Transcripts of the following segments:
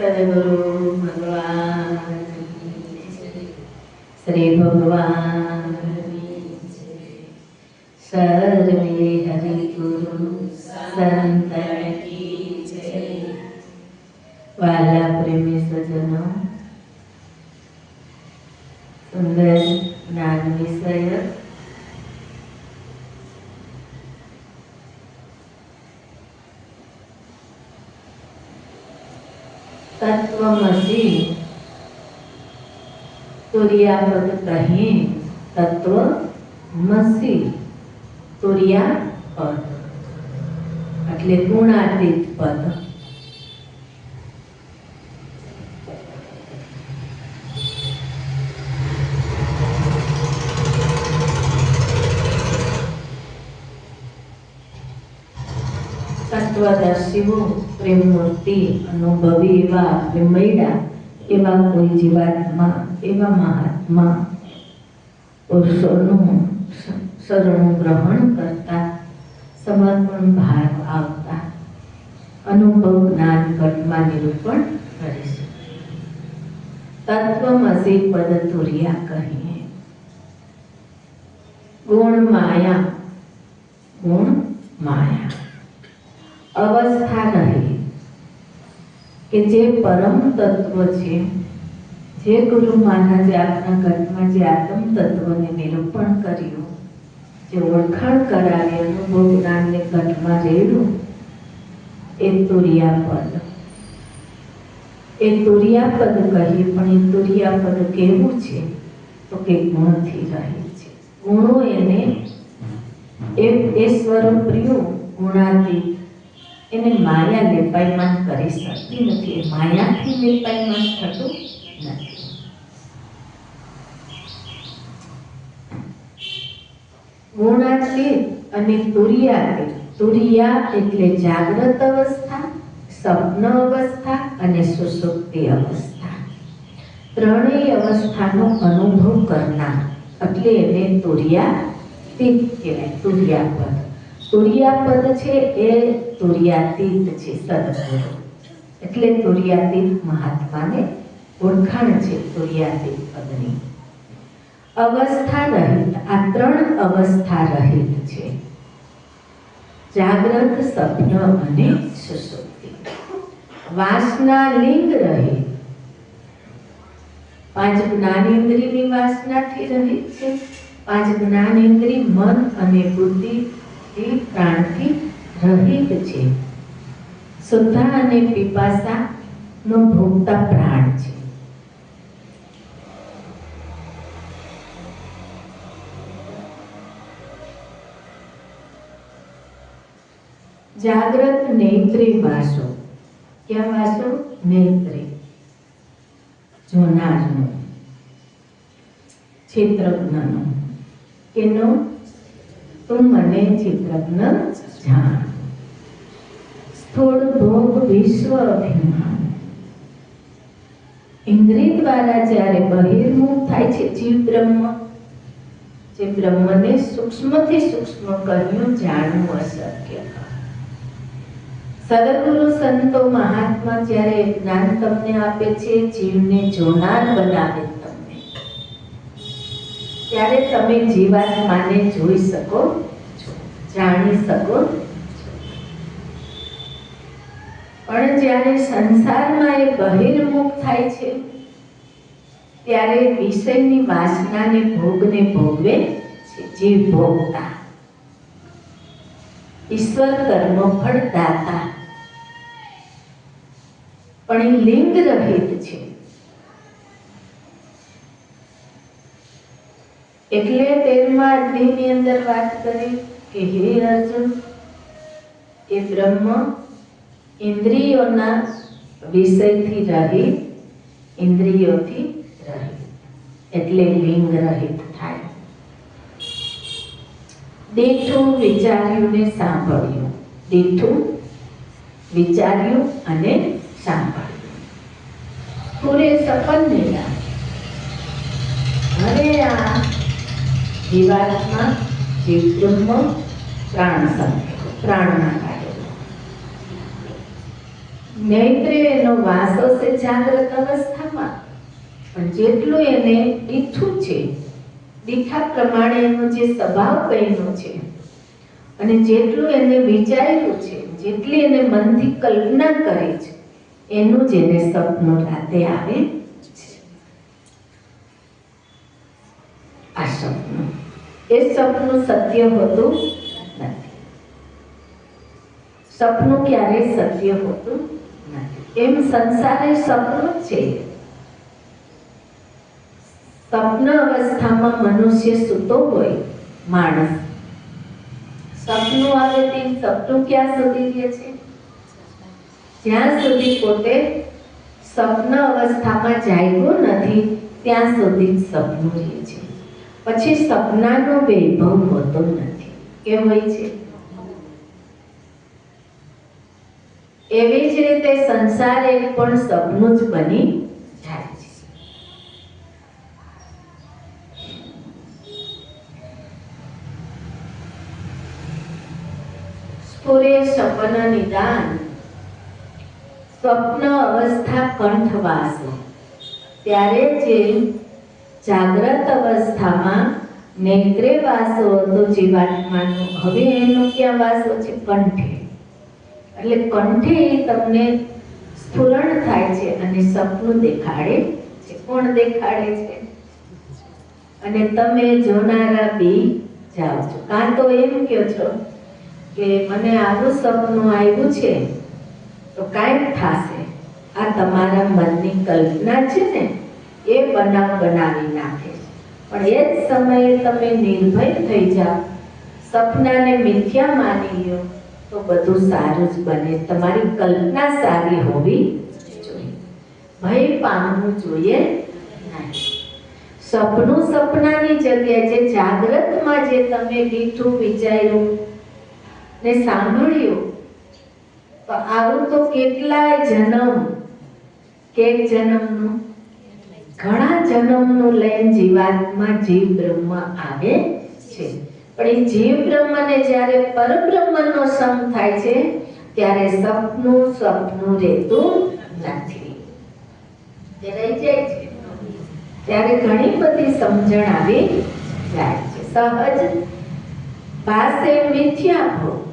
સદગુરુ ભગવાન શ્રી ભગવાન સર્વે હરિ ગુરુ સંતન કી જય વાલા પ્રેમી સજનો સુંદર જ્ઞાન વિષય તત્વમસી તુર્યાપદ કહી તત્વમસી તુર્યાપદ એટલે ગુણાતીત પદ. તત્વદર્શિવો પ્રેમમૂર્તિ અનુભવી એવા પ્રેમૈડા એવા કોઈ જીવાત્મા, એવા મહાત્મા પુરુષોનું શરણું ગ્રહણ કરતા, સમર્પણ ભાવ આવતા, અનુભવ જ્ઞાન ઘટમાં નિરૂપણ કરીશું તત્વમસી પદ તુર્યા કહીએ, ગુણ માયા ગુણ માયા. અવસ્થા રહી કે જે પરમ તત્વ છે, જે ગુરુ મહારાજે આપના ઘટમાં જે આત્મ તત્વને નિરૂપણ કર્યું, જે ઓળખાણ કરાવી અનુભવ જ્ઞાનને ઘટમાં રેડ્યું, એ તુર્યાપદ. એ તુર્યાપદ કહીએ પણ એ તુરિયાપદ કેવું છે? તો કે ગુણથી રહે છે. ગુણો એને એ સ્વરૂપ રહ્યું, ગુણાતીત. એને માયા લેપાયમાન કરી શકતી નથી. માયાથી લેપાયમાન થતું નથી. ગુણાતીત અને તુરિયાતીત તુરિયા એટલે જાગ્રત અવસ્થા સ્વપ્ન અવસ્થા અને સુસુપ્તિ અવસ્થા. ત્રણેય અવસ્થાનો અનુભવ કરનાર, એટલે એને તુરિયાતીત કહેવાય, તુરિયાપદ. તુર્યાપદ છે એ તુર્યાતીત છે, સદગુરુ. એટલે તુર્યાતીત મહાત્માને ઓળખાણ છે તુર્યાતીત પદની. અવસ્થા રહિત, આ ત્રણ અવસ્થા રહિત છે. જાગ્રત સ્વપ્ન અને સુસુપ્તિ વાસના લિંગ રહિત પાંચ જ્ઞાનેન્દ્રિયની વાસનાથી રહિત છે. પાંચ જ્ઞાનેન્દ્રિય મન અને બુદ્ધિ એ પ્રાણથી રહિત છે. સુધા અને પીપાસા નો ભોગતા પ્રાણ છે. જાગ્રત નેત્રી વાસો. ક્યાં વાસો? નેત્રી. જોનારનો. ક્ષેત્રજ્ઞનો. કેનો? તું મને ચિત્રજ્ઞ જાણ. સ્થૂળ ભોગ વિશ્વ અભિમાન. ઇન્દ્રિય દ્વારા જ્યારે બહિર્મુખ થાય છે, જીવ બ્રહ્મ, જે બ્રહ્મને સૂક્ષ્મથી સૂક્ષ્મ કર્યું જાણવું અશક્ય. સદગુરુ સંતો મહાત્મા જ્યારે જ્ઞાન તમને આપે છે, જીવને જોનાર બનાવે. ત્યારે તમે જીવાત્માને જોઈ શકો છો, જાણી શકો પણ જ્યારે સંસારમાં એ બહિર્મુખ થાય છે, ત્યારે વિષયની વાસનાને ભોગને ભોગવે છે જીવ ભોગતા. ઈશ્વર કર્મ ફળ દાતા પણ એ લિંગ રહિત છે. એટલે તેરમા અધ્યાયની અંદર વાત કરી કે હે અર્જુન, એ બ્રહ્મ ઇન્દ્રિયોના વિષયથી રહી, ઇન્દ્રિયોથી રહી, એટલે લિંગ રહિત થાય. દીઠું વિચાર્યું ને સાંભળ્યું. દીઠું વિચાર્યું અને સાંભળ્યું. પૂરે સપન નિરા હવે આ જીવાત્મા જીવ બ્રહ્મ પ્રાણ સંખ્યા પ્રાણના કાર્ય. નૈત્રે એનો વાસો છે જાગ્રત અવસ્થામાં. પણ જેટલું એને દીઠું છે, દીઠા પ્રમાણે એનો જે સ્વભાવ કહીનો છે, અને જેટલું એને વિચાર્યું છે, જેટલી એને મનથી કલ્પના કરી છે, એનું જ એને સપનું રાતે આવે છે. આ સપનું એ સપનું સત્ય હોતું નથી. સપનું ક્યારેય સત્ય હોતું નથી. એમ સંસારે સપનું છે. સ્વપ્ન અવસ્થામાં મનુષ્ય સૂતો હોય, માણસ. સપનું આવે તે સપનું ક્યાં સુધી રહે છે? જ્યાં સુધી પોતે સ્વપ્ન અવસ્થામાં જાગ્યો નથી, ત્યાં સુધી સપનું છે. પછી સપનાનો વૈભવ હોતો નથી. કેમ હોય છે? એવી જ રીતે સંસાર એ પણ સપનું જ બની જાય છે. સ્ફુરે સપન નિદાન, સ્વપ્ન અવસ્થા કંઠવાસો, ત્યારે જે જાગ્રત અવસ્થામાં નેત્રે વાસો હતો જીવાત્માનો. હવે એનો ક્યાં વાસો છે? કંઠે. એટલે કંઠે તમને સ્ફુરણ થાય છે અને સપનું દેખાડે છે. કોણ દેખાડે છે? અને તમે જોનારા બી જાઓ છો. કાં તો એમ કહો છો કે મને આવું સપનું આવ્યું છે, તો કાંઈક થશે. આ તમારા મનની કલ્પના છે ને? એ બનાવ બનાવી નાખે. પણ એ જ સમયે તમે નિર્ભય થઈ જાઓ, સપનાને મિથ્યા માની લો, તો બધું સારું જ બને. તમારી કલ્પના સારી હોવી જોઈએ. ભય પામવું જોઈએ નહીં. સપનું સપનાની જગ્યાએ જે જાગ્રતમાં જે તમે દીઠું વિચાર્યું ને સાંભળ્યું, તો આવું તો કેટલાય જન્મ કેક જન્મનું? ઘણા જન્મનું લઈને જીવાત્મા જીવ બ્રહ્મ આવે છે. પણ એ જીવ બ્રહ્મને જ્યારે પરબ્રહ્મનો સમ થાય છે, ત્યારે સપનું સપનું રહેતું નથી. રહી જાય છે. ત્યારે ઘણી બધી સમજણ આવી જાય છે. સહજ પાસે મિથ્યા ભોગ.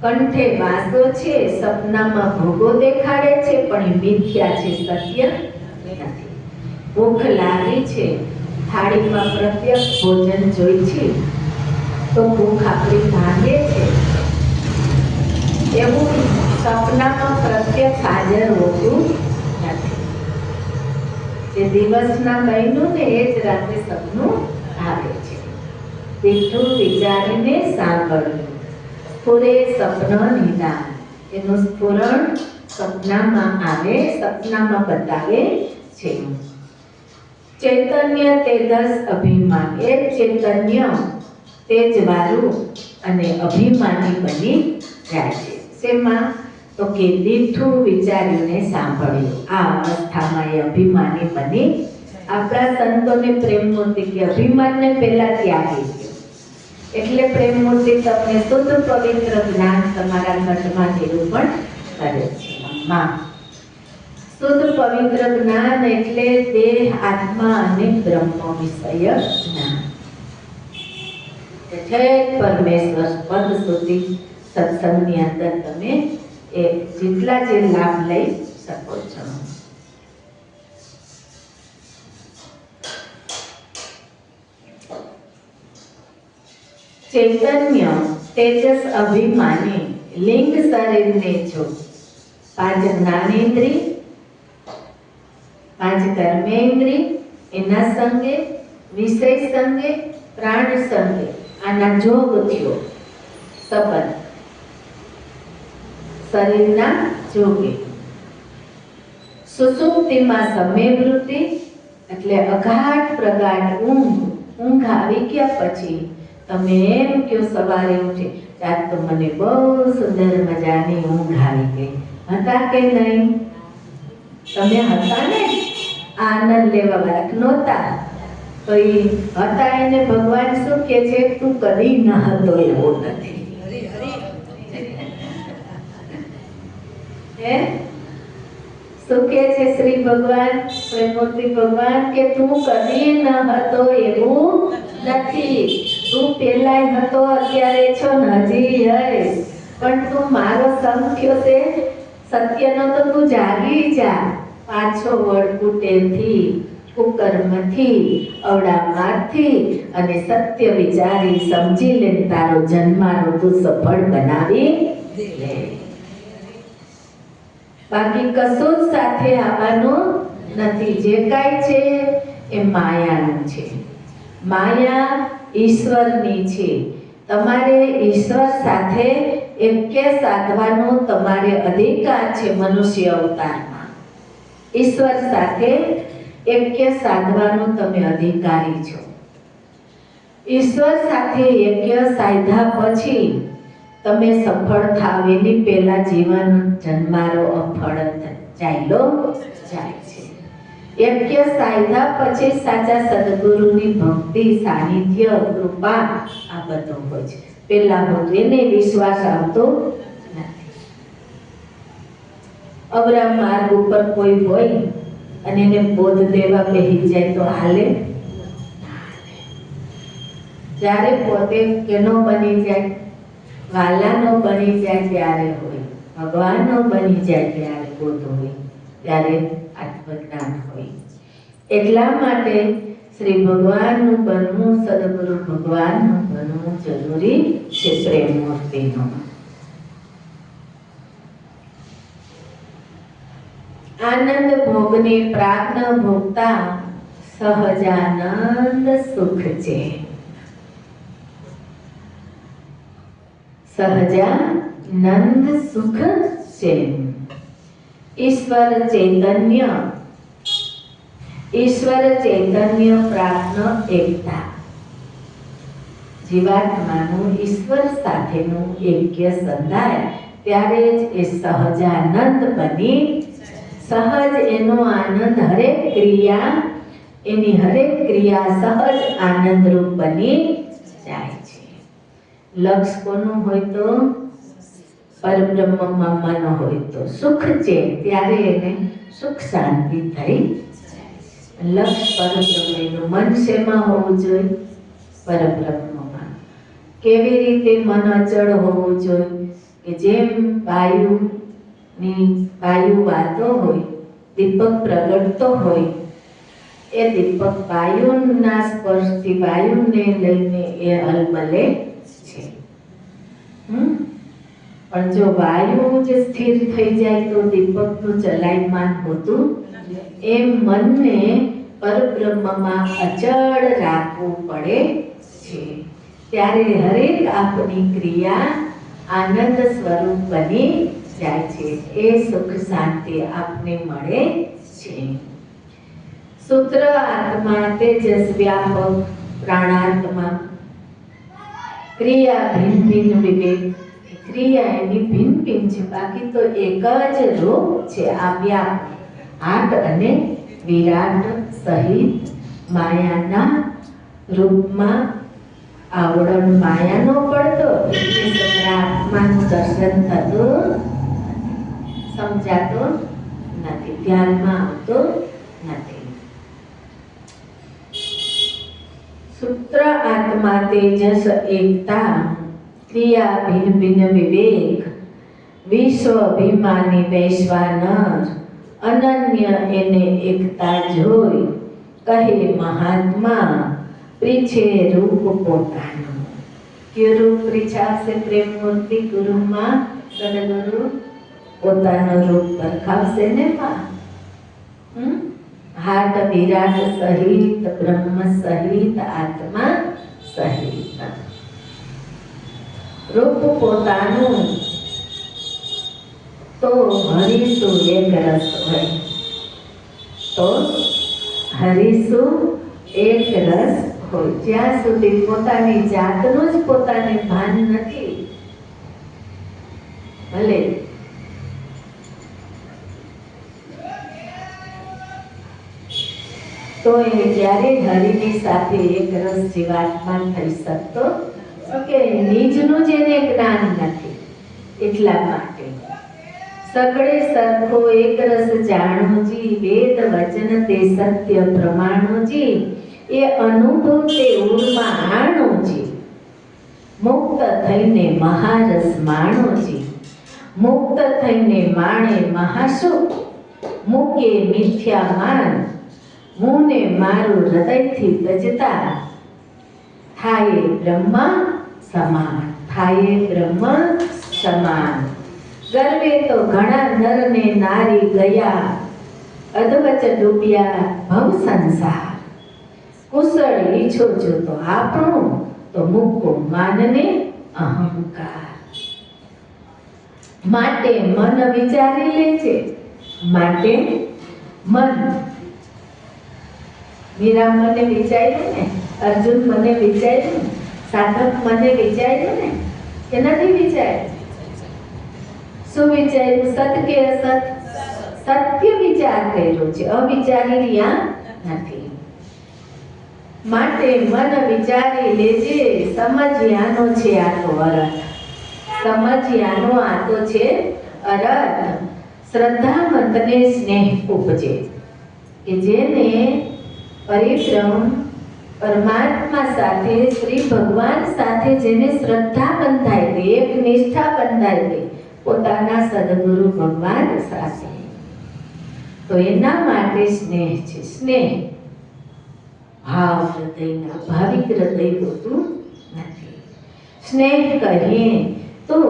કંઠે વાસો છે, સપનામાં ભોગો દેખાડે છે, પણ મિથ્યા છે સત્ય ભૂખ લાગી છે, થાળીમાં પ્રત્યક્ષ ભોજન જોઈ છે તો ભૂખ આપણી ભાંગે છે. એવું સપનામાં પ્રત્યક્ષ હાજર હોતું નથી. જે દિવસના મહિનું ને એ જ રાતે સપનું આવે છે. દીઠું વિચારીને સાંભળ્યું સ્ફુરે સપન નિદાન એનું સ્ફુરણ સપનામાં આવે, સપનામાં બતાવે છે. ચૈતન્ય તેજસ અભિમાન. એ ચૈતન્ય તેજ વાળું અને અભિમાની બની જાય છે. શેમાં? તો કે દીઠું વિચારીને સાંભળ્યું. આ અવસ્થામાં એ અભિમાની બની આપણા સંતોને પ્રેમ મૂર્તિ કે અભિમાનને પહેલા ત્યાગી ગયો. એટલે પ્રેમ મૂર્તિ તમને શુદ્ધ પવિત્ર જ્ઞાન તમારા ઘટમાં પણ કરે છે. માં શુદ્ધ પવિત્ર જ્ઞાન એટલે દેહ આત્મા અને બ્રહ્મ વિષય જ્ઞાન. એટલે પરમેશ્વર પદ સુધી સત્સંગની અંદર તમે એ જેટલા જે લાભ લઈ શકો છો. ચૈતન્ય, તેજસ અભિમાની લિંગ શરીરને જો પાંચ જ્ઞાનેન્દ્રિય પાંચ કર્મેન્દ્રી એના સંગે, વિષય સંગે, પ્રાણ સંગે, આના જોગ થયો. સંબંધ. શરીરના જોગે. સુસુપ્તિમાં સમય વૃત્તિ, એટલે અઘાટ પ્રગાઢ ઊંઘ ઊંઘ આવી ગયા પછી, તમે એમ કયો સવારે ઉઠે આજ તો મને બહુ સુંદર મજાની ઊંઘ આવી ગઈ. હતા કે નહીં? તમે હતા ને? આનંદ લેવા વાળા નહોતા. તો એ હતા એને ભગવાન શું કે છે? તું કદી ન હતો એવો નથી. હે? શું કે છે શ્રી ભગવાન? પ્રેમૂર્તિ ભગવાન કે તું કદી ન હતો એવું નથી. તું પેલાય હતો, અત્યારે છો ને હજી હઈશ. પણ તું મારો સંગ થયો સત્યનો તો તું જાગી જા. પાછો વળકુટેથી કુકર્મથી અવડામાંથી અને સત્ય વિચારી સમજી લે તારો જન્મારો તું સફળ બનાવી દે. બાકી કશું જ સાથે આવવાનું નથી. જે કાંઈ છે એ માયાનું છે. માયા ઈશ્વરની છે. તમારે ઈશ્વર સાથે એકે સાધવાનો તમારે અધિકાર છે મનુષ્ય અવતારમાં. ઈશ્વર સાથે એક્ય સાધવાનો તમે અધિકારી છો. ઈશ્વર સાથે યજ્ઞ સાધ્યા પછી તમે સફળ થાવ એની પહેલા જીવન જન્મારો અફળ ચાલ્યો જાય છે. યજ્ઞ સાધ્યા પછી સાચા સદગુરુની ભક્તિ, સાનિધ્ય, કૃપા આ બધું હોય છે. પહેલા બધું એને વિશ્વાસ આવતો અવરા માર્ગ ઉપર કોઈ હોય અને એને બોધ દેવા બેહી જાય તો હાલે? જ્યારે પોતે કેનો બની જાય, વાલાનો બની જાય ત્યારે હોય, ભગવાનનો બની જાય ત્યારે બોધ હોય, ત્યારે આત્મજ્ઞાન હોય. એટલા માટે શ્રી ભગવાનનું બનવું, સદગુરુ ભગવાનનું બનવું જરૂરી છે પ્રેમ મૂર્તિનું. આનંદ ભોગને પ્રાજ્ઞ ભોગતા સહજાનંદ સુખ છે. સહજાનંદ સુખ છે. ઈશ્વર ચૈતન્ય ઈશ્વર ચૈતન્ય પ્રાજ્ઞ એકતા. જીવાત્માનું ઈશ્વર સાથેનું એક્ય સંધાય ત્યારે જ એ સહજાનંદ બની સહજ એનો આનંદ હરેક ક્રિયા, એની હરેક ક્રિયા સહજ આનંદરૂપ બની જાય છે. લક્ષ કોનું હોય તો? પરબ્રહ્મમાં મન હોય તો. સુખ છે, ત્યારે એને સુખ શાંતિ થઈ લક્ષ પરબ્રહ્મનું મન શેમાં હોવું જોઈએ? પરબ્રહ્મમાં. કેવી રીતે મન અચળ હોવું જોઈએ? કે જેમ વાયુની વાયુ વાતો હોય, દીપક પ્રગટતો હોય, એ દીપક વાયુના સ્પર્શથી વાયુને લઈને એ અલમલે છે? પણ જો વાયુ જ સ્થિર થઈ જાય તો દીપકનું ચલાયમાન હોતું એમ મનને પરબ્રહ્મમાં અચળ રાખવું પડે છે ત્યારે હરેક આપની ક્રિયા આનંદ સ્વરૂપ બની જાય છે. એ સુખ શાંતિ આપને મળે છે. સૂત્ર આત્મા તેજસ વ્યાપક પ્રાણાત્મા ક્રિયા ભિન્ન ભિન્ન વિવેક. ક્રિયા એની ભિન્ન ભિન્ન છે. બાકી તો એક જ રૂપ છે. આ વ્યાપ. આટ અને વિરાટ સહિત માયાના રૂપમાં આવડણ માયાનો પડતો. આત્માનું દર્શન થતું સમજાતું નથી, ધ્યાનમાં આવતો નથી. સૂત્ર આત્મા તેજસ, એકતા, ક્રિયા, ભિન્ન ભિન્ન વિવેક, વિશ્વ અભિમાની વૈશ્વાનર અનન્ય એને એકતા જોઈ, કહે મહાત્મા પ્રીછે રૂપ પોતાનું. કયું રૂપ પ્રીછાશે પ્રેમ મૂર્તિ ગુરુમાં? સદગુરુ પોતાનો રૂપ પરખાવશે ને માં? હાટ વિરાટ સહિત, બ્રહ્મ સહિત, આત્મા સહિત. રૂપ પોતાનું તો હરીશું એક રસ હોય. તો હરીશું એક રસ હોય. જ્યાં સુધી પોતાની જાતનું જ પોતાને ભાન નથી, ભલે તો એ જ્યારે હરિની સાથે એક રસ જીવાત્માન થઈ શકતો કે નિજનું જેને જ્ઞાન નથી એટલા માટે. સગળે સરખો એક રસ જાણોજી, વેદ વચન તે સત્ય પ્રમાણોજી, એ અનુભવ તે ઉર્મા આણોજી. મુક્ત થઈને મહારસ માણોજી. મુક્ત થઈને માણે મહાસુખ. મૂકે મિથ્યા માન મુને મારું હૃદયથી તજતા થાય બ્રહ્મ સમાન, થાય બ્રહ્મ સમાન. ગર્વે તો ઘણા નર ને નારી ગયા અધવચ ડૂબ્યા ભવ સંસાર. કુશળ ઈચ્છો છો તો આપણું, તો મૂકો માનને અહંકાર. માટે મન વિચારી લે છે, માટે મન મીરા મને વિચાર્યું ને, અર્જુન મને વિચાર્યું ને, સાધક મને વિચાર્યું ને કે નથી વિચાર્યું. શું વિચાર્યું? સત કે અસત? સત્ય વિચાર કર્યો છે, અવિચારી રહ્યા નથી. માટે મન વિચારી લેજે, સમજ્યાનો છે આ તો અરથ સમજ્યાનો આ તો છે અરથ શ્રદ્ધાવંતને સ્નેહ ઉપજે, કે જેને પરિશ્રમ પરમાત્મા સાથે, શ્રી ભગવાન સાથે જેને શ્રદ્ધા બંધાય ગઈ એક નિષ્ઠા બંધાય ગઈ પોતાના સદગુરુ ભગવાન સાથે. તો એના માટે સ્નેહ છે. સ્નેહ. ભાવ હૃદયના, ભાવિક હૃદય હોતું નથી. સ્નેહ કહીએ તો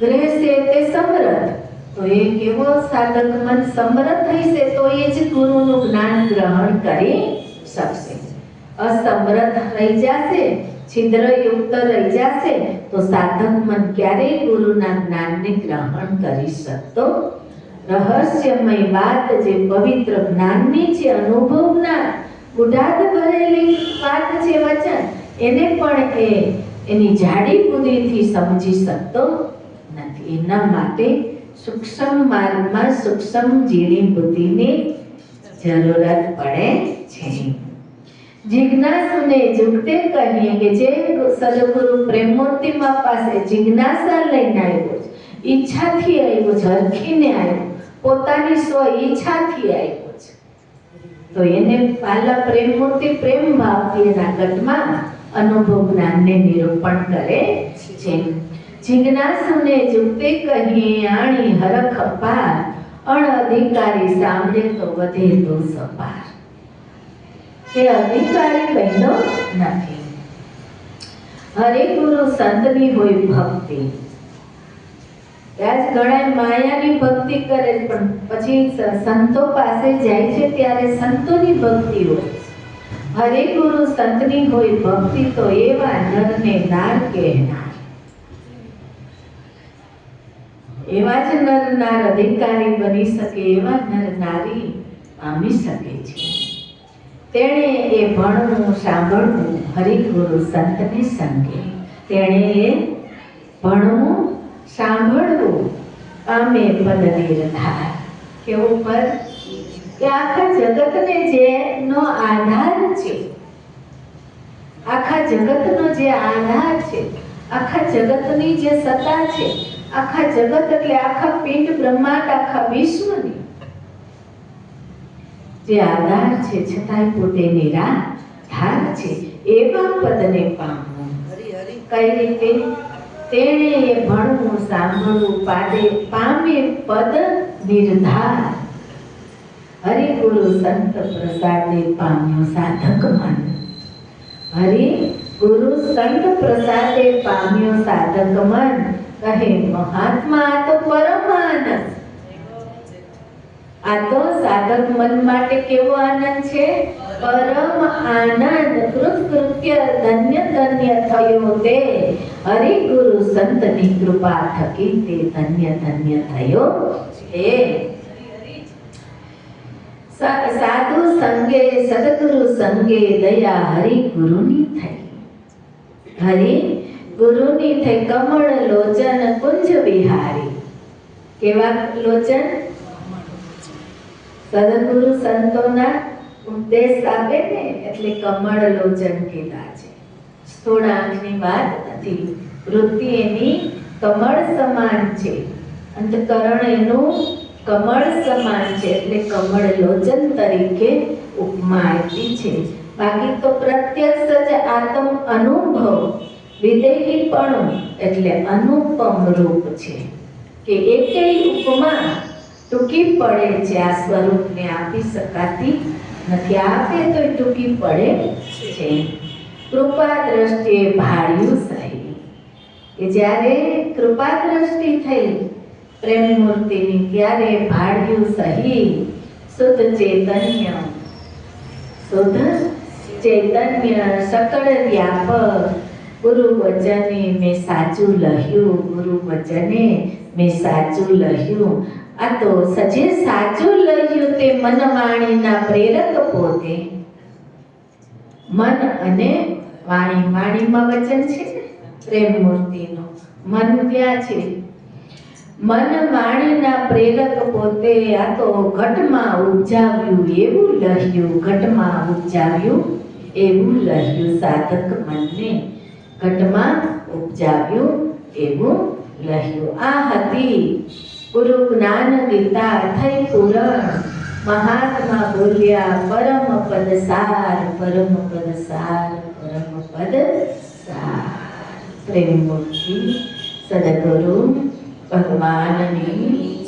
ગ્રહ છે તે સમરથ તો એ કેવો સાધક મન સમરથ થઈશે તો એ જ ગુરુનું જ્ઞાન ગ્રહણ કરી શકશે. અસમરથ રહી જશે, છિદ્રયુક્ત રહી જશે, તો સાધક મન ક્યારેય ગુરુના જ્ઞાનને ગ્રહણ કરી શકતો રહસ્યમય વાત જે પવિત્ર જ્ઞાનની છે, અનુભવના ગુઢાદ ભરેલી વાત છે વચન, એને પણ એ એની જાડી બુદ્ધિથી સમજી શકતો નથી. એના માટે સૂક્ષ્મ માર્ગમાં સૂક્ષ્મ જીણી બુદ્ધિની જરૂરત પડે છે. જિજ્ઞાસુને જુગતે કહીએ કે જે સદગુરુ પ્રેમોત્તીમા પાસે જિજ્ઞાસા લઈને આવ્યો છે, ઈચ્છાથી આવ્યો છે, હરખીને આવ્યો, પોતાની સ્વ ઈચ્છાથી આવ્યો છે. તો એને પાલા પ્રેમમૂર્તિ પ્રેમ ભાવથી એના ગતમાં અનુભવ જ્ઞાનને નિરૂપણ કરે છે. જિજ્ઞાસુને જુપે કહીએ આણી હરખ પાર અણ અધિકારી સામે તો વધે તો સપાર. તે અધિકારી બહેનો નથી. હરે ગુરુ સંતની હોય ભક્તિ. આજ ઘણા માયાની ભક્તિ કરે પણ પછી સંતો પાસે જાય છે ત્યારે સંતોની ભક્તિ હોય. હરે ગુરુ સંતની હોય ભક્તિ તો એવા નરને નાર કહેનાર. એવા જ નર નાર અધિકારી બની શકે, એવા નર નારી પામી શકે છે. તેણે એ ભણવું, સાંભળવું, હરિગુરુ સંતની સંગે. તેણે એ ભણવું, સાંભળવું, પામે પદ નિર્ધાર કેવું પદ કે આખા જગતને જેનો આધાર છે, આખા જગતનો જે આધાર છે, આખા જગતની જે સત્તા છે આખા જગત એટલે આખા પિંડ બ્રહ્માંડ આખા વિશ્વની. જે આધાર છે છતાંય પોતે નિરાધાર છે એવા પદને પામવું. કઈ રીતે? તેણે એ ભણવું સાંભળવું પાડે પામે પદ નિર્ધાર. હરિ ગુરુ સંત પ્રસાદે પામ્યો સાધક મન. હરિ ગુરુ સંત પ્રસાદે પામ્યો સાધક મન. કહે, મહાત્મા તો પરમાનંદ. આ તો સાધક મન માટે કેવો આનંદ છે? પરમ આનંદ, કૃતકૃત્ય, ધન્ય ધન્ય થયો તે. હરિ ગુરુ સંતની કૃપા થકી તે ધન્ય ધન્ય થયો છે. સાધુ સંગે, સદગુરુ સંગે દયા હરિ ગુરુની થઈ. હરિ ગુરુની થઈ કમળ લોચન કુંજ વિહારી. કેવા લોચન? સદગુરુ સંતોના ઉપદેશ આપે ને, એટલે કમળ લોચન કીધા છે. સ્થૂળ આંખની વાત નથી. વૃત્તિ એની કમળ સમાન છે. અંતકરણ એનું કમળ સમાન છે, એટલે કમળ લોચન તરીકે ઉપમા આપી છે. બાકી તો પ્રત્યક્ષ જ આત્મ અનુભવ વિદેહીપણું એટલે અનુપમ રૂપ છે કે એકેય ઉપમા ટૂંકી પડે છે આ સ્વરૂપને આપી શકાતી નથી. આપે તો ટૂંકી પડે છે. કૃપા દ્રષ્ટિએ ભાળ્યું સહી કે જ્યારે કૃપા દ્રષ્ટિ થઈ, પ્રેમ મૂર્તિની ત્યારે ભાળ્યું સહી? શુદ્ધ ચૈતન્ય શુદ્ધ ચૈતન્ય સકળ વ્યાપક ગુરુ વચને મેં સાચું લહ્યું ગુરુ વચને મેં સાચું લહ્યું આ તો સજે સાચું લહ્યું તે મન વાણીના પ્રેરક પોતે. મન અને વાણી, વાણીમાં વચન છે પ્રેમ મૂર્તિનું. મન ત્યાં છે? મન વાણીના પ્રેરક પોતે આ તો ઘટમાં ઉપજાવ્યું, એવું લહ્યું ઘટમાં ઉપજાવ્યું, એવું લહ્યું સાધક મનને. ઘટમાં ઉપજાવ્યું એવું રહ્યું આ હતી ગુરુ જ્ઞાન ગીતા થઈ પૂરણ મહાત્મા બોલ્યા, પરમ પદ સાર, પરમ પદ સાર, પરમ પદ સાર. પ્રેમ મૂર્તિ, સદગુરુ ભગવાનની